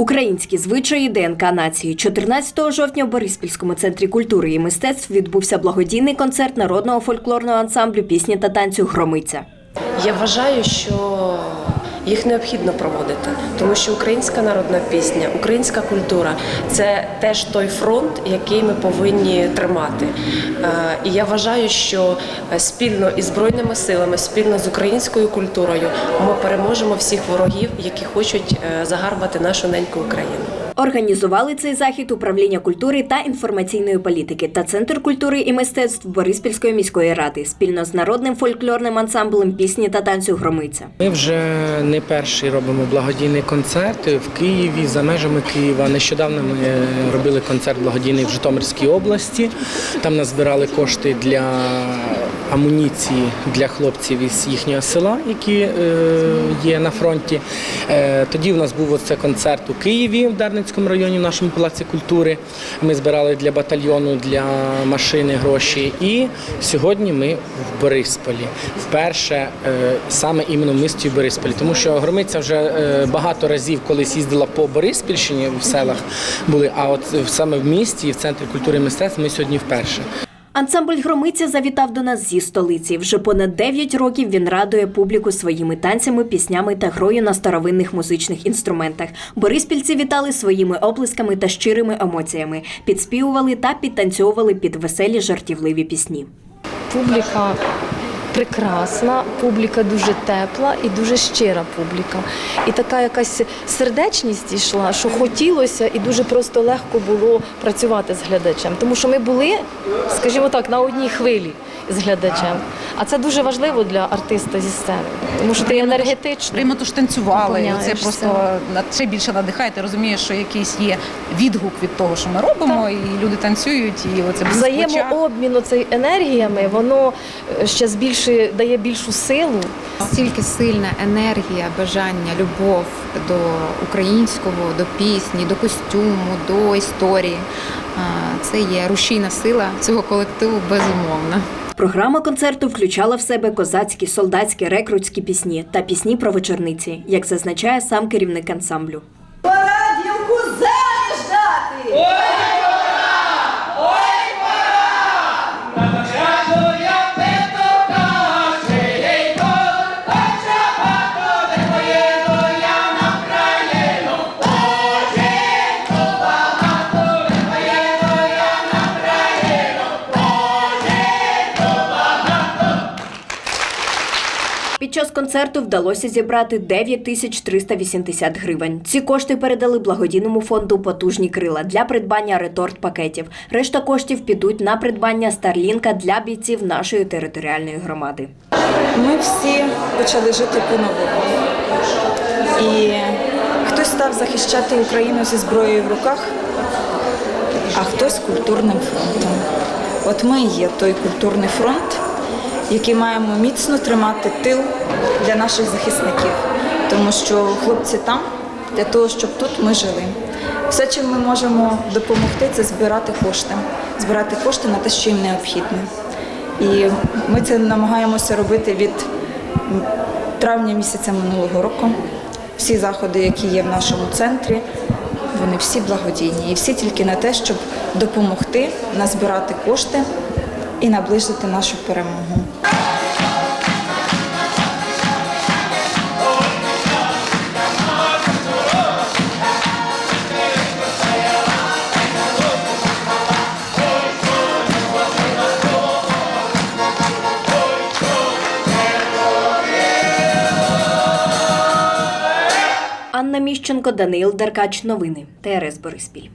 Українські звичаї ДНК нації 14 жовтня в Бориспільському центрі культури і мистецтв відбувся благодійний концерт народного фольклорного ансамблю пісні та танцю Громиця. Я вважаю, що їх необхідно проводити, тому що українська народна пісня, українська культура це теж той фронт, який ми повинні тримати. Е, І я вважаю, що е, спільно із збройними силами, спільно з українською культурою, ми переможемо всіх ворогів, які хочуть е, загарбати нашу неньку Україну. Організували цей захід управління культури та інформаційної політики та Центр культури і мистецтв Бориспільської міської ради спільно з народним фольклорним ансамблем пісні та танцю Громиця. Ми вже не перший робимо благодійний концерт в Києві за межами Києва. Нещодавно ми е, робили концерт благодійний в Житомирській області. Там назбирали кошти для амуніції для хлопців із їхнього села, які е, є на фронті. Е, Тоді в нас був оце концерт у Києві в Дарницькому районі, в нашому палаці культури. Ми збирали для батальйону для машини гроші. І сьогодні ми в Борисполі. Вперше е, саме іменно в місті Борисполі, тому що Громиця вже е, багато разів колись їздила по Бориспільщині в селах були. А от саме в місті, в центрі культури і мистецтв, ми сьогодні вперше. Ансамбль Громиця завітав до нас зі столиці. Вже понад 9 років він радує публіку своїми танцями, піснями та грою на старовинних музичних інструментах. Бориспільці вітали своїми оплесками та щирими емоціями, підспівували та підтанцьовували під веселі жартівливі пісні. Публіка прекрасна, публіка дуже тепла і дуже щира публіка. І така якась сердечність йшла, що хотілося, і дуже просто легко було працювати з глядачем. Тому що ми були, скажімо так, на одній хвилі з глядачем. А це дуже важливо для артиста зі сцени, тому що ти енергетичний. То ж танцювали, і це просто ще більше надихає. Ти розумієш, що якийсь є відгук від того, що ми робимо, і люди танцюють, і оце. Взаємообмін оцей енергіями, воно е, ще збільшує, дає більшу силу. Стільки сильна енергія, бажання, любов до українського, до пісні, до костюму, до історії. Це є рушійна сила цього колективу безумовно. Програма концерту включала в себе козацькі, солдатські, рекрутські пісні та пісні про вечорниці, як зазначає сам керівник ансамблю. Пора дівку заміж дати! Під час концерту вдалося зібрати 9 тисяч 380 гривень. Ці кошти передали благодійному фонду Потужні крила для придбання реторт-пакетів. Решта коштів підуть на придбання Старлінка для бійців нашої територіальної громади. Ми всі почали жити по-новому. І хтось став захищати Україну зі зброєю в руках, а хтось культурним фронтом. От ми є той культурний фронт, який маємо міцно тримати тил для наших захисників, тому що хлопці там для того, щоб тут ми жили. Все, чим ми можемо допомогти, це збирати кошти, збирати кошти на те, що їм необхідне. І ми це намагаємося робити від травня місяця минулого року. Всі заходи, які є в нашому центрі, вони всі благодійні. І всі тільки на те, щоб допомогти назбирати кошти і наближити нашу перемогу. Анна Міщенко, Даниїл Деркач. Новини. ТРС Бориспіль.